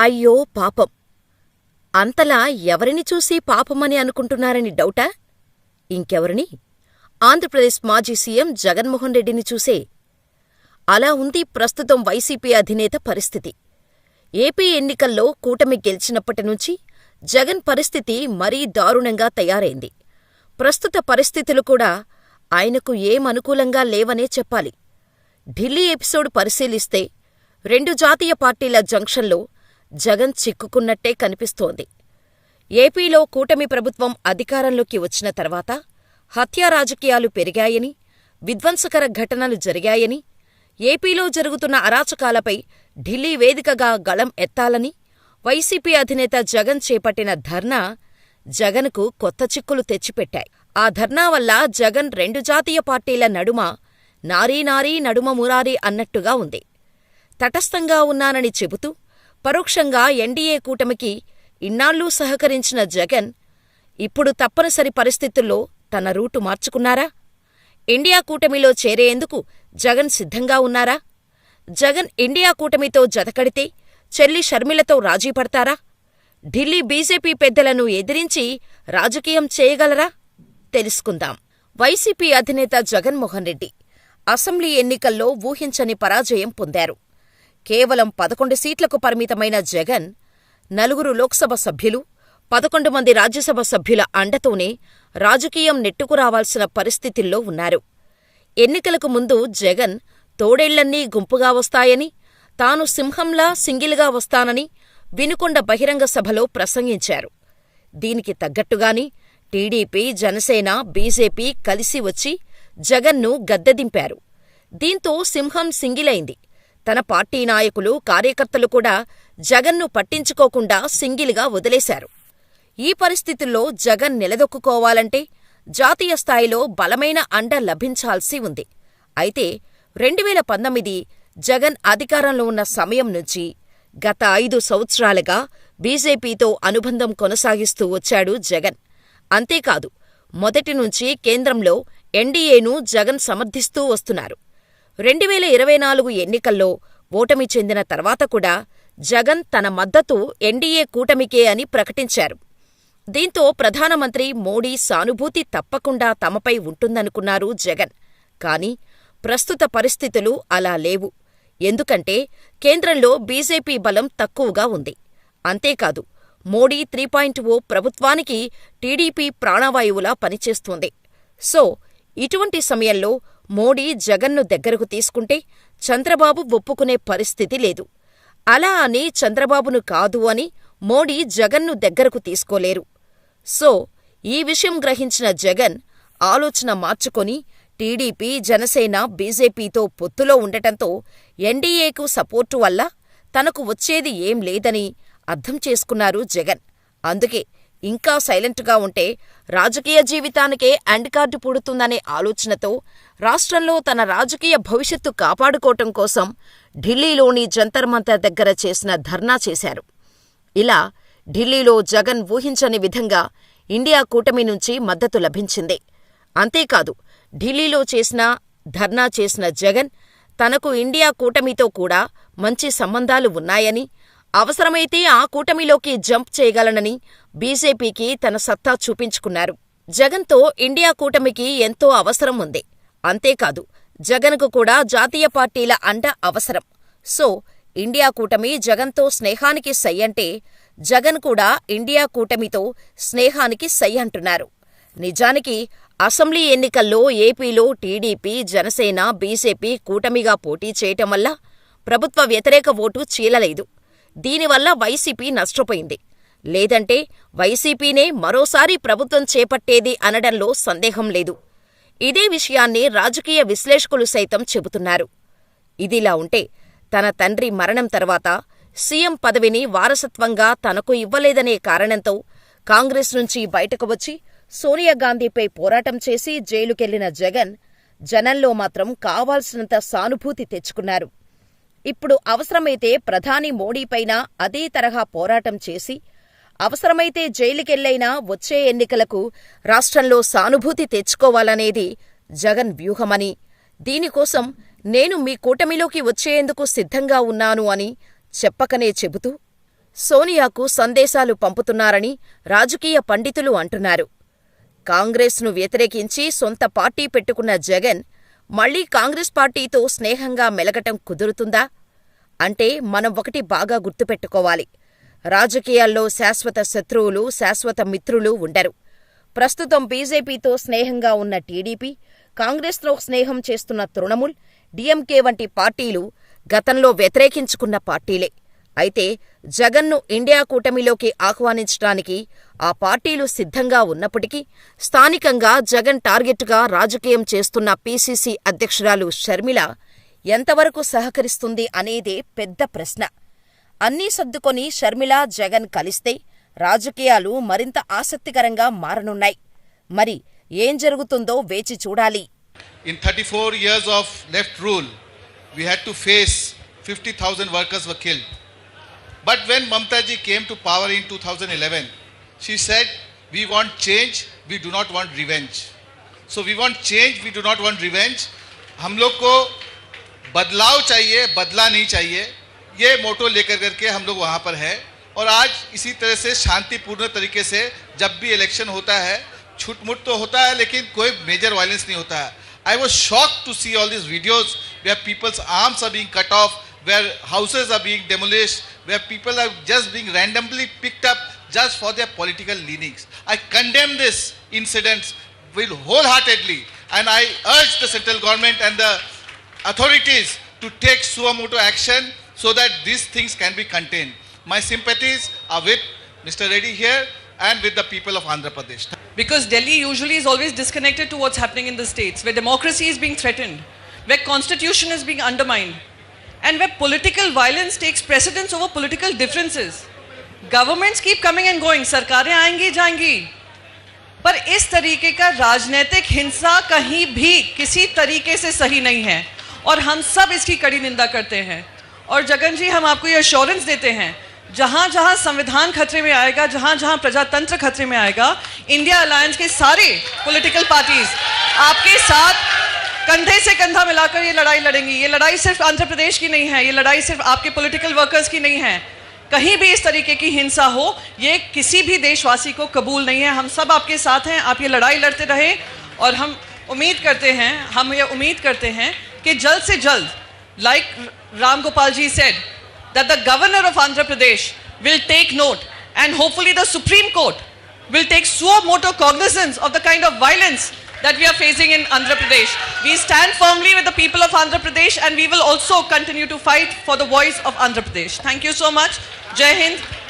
అయ్యో పాపం. అంతలా ఎవరిని చూసి పాపమని అనుకుంటున్నారని డౌటా? ఇంకెవరిని? ఆంధ్రప్రదేశ్ మాజీ సీఎం జగన్మోహన్ రెడ్డిని చూసే. అలా ఉంది ప్రస్తుతం వైసీపీ అధినేత పరిస్థితి. ఏపీ ఎన్నికల్లో కూటమి గెలిచినప్పటినుంచి జగన్ పరిస్థితి మరీ దారుణంగా తయారైంది. ప్రస్తుత పరిస్థితులు కూడా ఆయనకు ఏమనుకూలంగా లేవనే చెప్పాలి. ఢిల్లీ ఎపిసోడ్ పరిశీలిస్తే రెండు జాతీయ పార్టీల జంక్షన్లో జగన్ చిక్కుకున్నట్టే కనిపిస్తోంది. ఏపీలో కూటమి ప్రభుత్వం అధికారంలోకి వచ్చిన తర్వాత హత్యా రాజకీయాలు పెరిగాయని విధ్వంసకర ఘటనలు జరిగాయని ఏపీలో జరుగుతున్న అరాచకాలపై ఢిల్లీ వేదికగా గళం ఎత్తాలని వైసీపీ అధినేత జగన్ చేపట్టిన ధర్నా జగన్కు కొత్త చిక్కులు తెచ్చిపెట్టాయి. ఆ ధర్నా వల్ల జగన్ రెండు జాతీయ పార్టీల నడుమ నారీ నారీ నడుమ మురారి అన్నట్టుగా ఉంది. తటస్థంగా ఉన్నానని చెబుతూ పరోక్షంగా ఎన్డీఏ కూటమికి ఇన్నాళ్ళూ సహకరించిన జగన్ ఇప్పుడు తప్పనిసరి పరిస్థితుల్లో తన రూటు మార్చుకున్నారా? ఇండియా కూటమిలో చేరేందుకు జగన్ సిద్ధంగా ఉన్నారా? జగన్ ఇండియా కూటమితో జతకడితే చెల్లి షర్మిలతో రాజీ పడతారా? ఢిల్లీ బీజేపీ పెద్దలను ఎదిరించి రాజకీయం చేయగలరా? తెలుసుకుందాం. వైసీపీ అధినేత జగన్మోహన్ రెడ్డి అసెంబ్లీ ఎన్నికల్లో ఊహించని పరాజయం పొందారు. కేవలం పదకొండు సీట్లకు పరిమితమైన జగన్ నలుగురు లోక్సభ సభ్యులు పదకొండు మంది రాజ్యసభ సభ్యుల అండతోనే రాజకీయం నెట్టుకురావాల్సిన పరిస్థితుల్లో ఉన్నారు. ఎన్నికలకు ముందు జగన్ తోడేళ్ళన్నీ గుంపుగా వస్తాయని తాను సింహంలా సింగిల్గా వస్తానని వినుకొండ బహిరంగ సభలో ప్రసంగించారు. దీనికి తగ్గట్టుగాని టీడీపీ జనసేన బీజేపీ కలిసి వచ్చి జగన్ను గద్దెదింపారు. దీంతో సింహం సింగిలైంది. తన పార్టీ నాయకులు కార్యకర్తలు కూడా జగన్ను పట్టించుకోకుండా సింగిల్గా వదిలేశారు. ఈ పరిస్థితుల్లో జగన్ నిలదొక్కుకోవాలంటే జాతీయ స్థాయిలో బలమైన అండ లభించాల్సి ఉంది. అయితే రెండువేల పంతొమ్మిది జగన్ అధికారంలో ఉన్న సమయం నుంచి గత ఐదు సంవత్సరాలుగా బీజేపీతో అనుబంధం కొనసాగిస్తూ వచ్చాడు జగన్. అంతేకాదు మొదటి నుంచి కేంద్రంలో ఎన్డీఏను జగన్ సమర్థిస్తూ వస్తున్నారు. రెండువేల ఇరవై నాలుగు ఎన్నికల్లో ఓటమి చెందిన తర్వాత కూడా జగన్ తన మద్దతు ఎన్డీఏ కూటమికే అని ప్రకటించారు. దీంతో ప్రధానమంత్రి మోడీ సానుభూతి తప్పకుండా తమపై ఉంటుందనుకున్నారు జగన్. కాని ప్రస్తుత పరిస్థితులు అలా లేవు. ఎందుకంటే కేంద్రంలో బీజేపీ బలం తక్కువగా ఉంది. అంతేకాదు మోడీ త్రీ పాయింట్ ఓ ప్రభుత్వానికి టీడీపీ ప్రాణవాయువులా పనిచేస్తోంది. సో ఇటువంటి సమయంలో మోడీ జగన్ను దగ్గరకు తీసుకుంటే చంద్రబాబు ఒప్పుకునే పరిస్థితి లేదు. అలా అని చంద్రబాబును కాదు అని మోడీ జగన్ను దగ్గరకు తీసుకోలేరు. సో ఈ విషయం గ్రహించిన జగన్ ఆలోచన మార్చుకొని టీడీపీ జనసేన బీజేపీతో పొత్తులో ఉండటంతో ఎన్డీఏకు సపోర్టు వల్ల తనకు వచ్చేది ఏం లేదని అర్థం చేసుకున్నారు జగన్. అందుకే ఇంకా సైలెంట్గా ఉంటే రాజకీయ జీవితానికే అండ్ కార్డు పుడుతుందనే ఆలోచనతో రాష్ట్రంలో తన రాజకీయ భవిష్యత్తు కాపాడుకోవటం కోసం ఢిల్లీలోని జంతర్ మంతర్ దగ్గర చేసిన ధర్నా చేశారు. ఇలా ఢిల్లీలో జగన్ ఊహించని విధంగా ఇండియా కూటమి నుంచి మద్దతు లభించింది. అంతేకాదు ఢిల్లీలో చేసిన ధర్నా చేసిన జగన్ తనకు ఇండియా కూటమితో కూడా మంచి సంబంధాలు ఉన్నాయని అవసరమైతే ఆ కూటమిలోకి జంప్ చేయగలనని బీజేపీకి తన సత్తా చూపించుకున్నారు. జగన్తో ఇండియా కూటమికి ఎంతో అవసరం ఉంది. అంతేకాదు జగన్కు కూడా జాతీయ పార్టీల అండ అవసరం. సో ఇండియా కూటమి జగన్తో స్నేహానికి సై అంటే జగన్ కూడా ఇండియా కూటమితో స్నేహానికి సై అంటున్నారు. నిజానికి అసెంబ్లీ ఎన్నికల్లో ఏపీలో టీడీపీ జనసేన బీజేపీ కూటమిగా పోటీ చేయటం వల్ల ప్రభుత్వ వ్యతిరేక ఓటు చీలలేదు. దీనివల్ల వైసీపీ నష్టపోయింది. లేదంటే వైసీపీనే మరోసారి ప్రభుత్వం చేపట్టేది అనడంలో సందేహం లేదు. ఇదే విషయాన్ని రాజకీయ విశ్లేషకులు సైతం చెబుతున్నారు. ఇదిలా ఉంటే తన తండ్రి మరణం తర్వాత సీఎం పదవిని వారసత్వంగా తనకు ఇవ్వలేదనే కారణంతో కాంగ్రెస్ నుంచి బయటకు వచ్చి సోనియాగాంధీపై పోరాటం చేసి జైలుకెళ్ళిన జగన్ జనంలో మాత్రం కావాల్సినంత సానుభూతి తెచ్చుకున్నారు. ఇప్పుడు అవసరమైతే ప్రధాని మోడీపైన అదే తరహా పోరాటం చేసి అవసరమైతే జైలుకెళ్ళైనా వచ్చే ఎన్నికలకు రాష్ట్రంలో సానుభూతి తెచ్చుకోవాలనేది జగన్ వ్యూహమని దీనికోసం నేను మీ కూటమిలోకి వచ్చేందుకు సిద్ధంగా ఉన్నాను అని చెప్పకనే చెబుతూ సోనియాకు సందేశాలు పంపుతున్నారని రాజకీయ పండితులు అంటున్నారు. కాంగ్రెస్ను వ్యతిరేకించి సొంత పార్టీ పెట్టుకున్న జగన్ మళ్ళీ కాంగ్రెస్ పార్టీతో స్నేహంగా మెలగటం కుదురుతుందా? అంటే మనం ఒకటి బాగా గుర్తుపెట్టుకోవాలి. రాజకీయాల్లో శాశ్వత శత్రువులు, శాశ్వత మిత్రులు ఉండరు. ప్రస్తుతం బీజేపీతో స్నేహంగా ఉన్న టీడీపీ, కాంగ్రెస్లో స్నేహం చేస్తున్న తృణమూల్, డిఎంకే వంటి పార్టీలు గతంలో వ్యతిరేకించుకున్న పార్టీలే. అయితే జగన్ను ఇండియా కూటమిలోకి ఆహ్వానించటానికి ఆ పార్టీలు సిద్ధంగా ఉన్నప్పటికీ స్థానికంగా జగన్ టార్గెట్గా రాజకీయం చేస్తున్న పీసీసీ అధ్యక్షురాలు షర్మిల ఎంతవరకు సహకరిస్తుంది అనేదే పెద్ద ప్రశ్న. అన్నీ సర్దుకొని షర్మిల, జగన్ కలిస్తే రాజకీయాలు మరింత ఆసక్తికరంగా మారనున్నాయి. మరి ఏం జరుగుతుందో వేచి చూడాలి. In In 34 years of left rule, we had to face 50,000 workers were killed. But when came to came to power in 2011, she said, We want change, we do not want revenge. So we want change, we do not want revenge. हम लोग को बदलाव चाहिए बदला नहीं चाहिए ये मोटो लेकर करके हम लोग वहाँ पर है और आज इसी तरह से शांतिपूर्ण तरीके से जब भी इलेक्शन होता है छुटमुट तो होता है लेकिन कोई मेजर वायलेंस नहीं होता है I was shock to see all this videos where people's arms are being cut off where houses are being demolished, where people are just being randomly picked up just for their political leanings. I condemn this incidents will wholeheartedly and I urge the central government and the authorities to take suo action so that these things can be contained. My sympathies are with Mr. Reddy here and with the people of Andhra Pradesh. Because Delhi usually is always disconnected to what's happening in the states, where democracy is being threatened, where constitution is being undermined, and where political violence takes precedence over political differences. Governments keep coming and going सरकारें आएँगी, जाएँगी। पर इस तरीके का राजनीतिक हिंसा कहीं भी किसी तरीके से सही नहीं है और हम सब इसकी कड़ी निंदा करते हैं। और जगन जी, हम आपको ये अश्योरेंस देते हैं जहाँ जहाँ संविधान खतरे में आएगा जहाँ जहाँ प्रजातंत्र खतरे में आएगा इंडिया अलायंस के सारे पॉलिटिकल पार्टीज़ आपके साथ कंधे से कंधा मिलाकर ये लड़ाई लड़ेंगी। ये लड़ाई सिर्फ़ आंध्र प्रदेश की नहीं है, ये लड़ाई सिर्फ़ आपके पॉलिटिकल वर्कर्स की नहीं है। कहीं भी इस तरीके की हिंसा हो, ये किसी भी देशवासी को कबूल नहीं है। हम सब आपके साथ हैं, आप ये लड़ाई लड़ते रहें और हम उम्मीद करते हैं, हम ये उम्मीद करते हैं कि जल्द से जल्द like Ram Gopal ji said that the governor of Andhra Pradesh will take note and hopefully the supreme court will take suo motu cognizance of the kind of violence that we are facing in Andhra Pradesh. We stand firmly with the people of Andhra Pradesh and we will also continue to fight for the voice of Andhra Pradesh. Thank you so much. Jai Hind.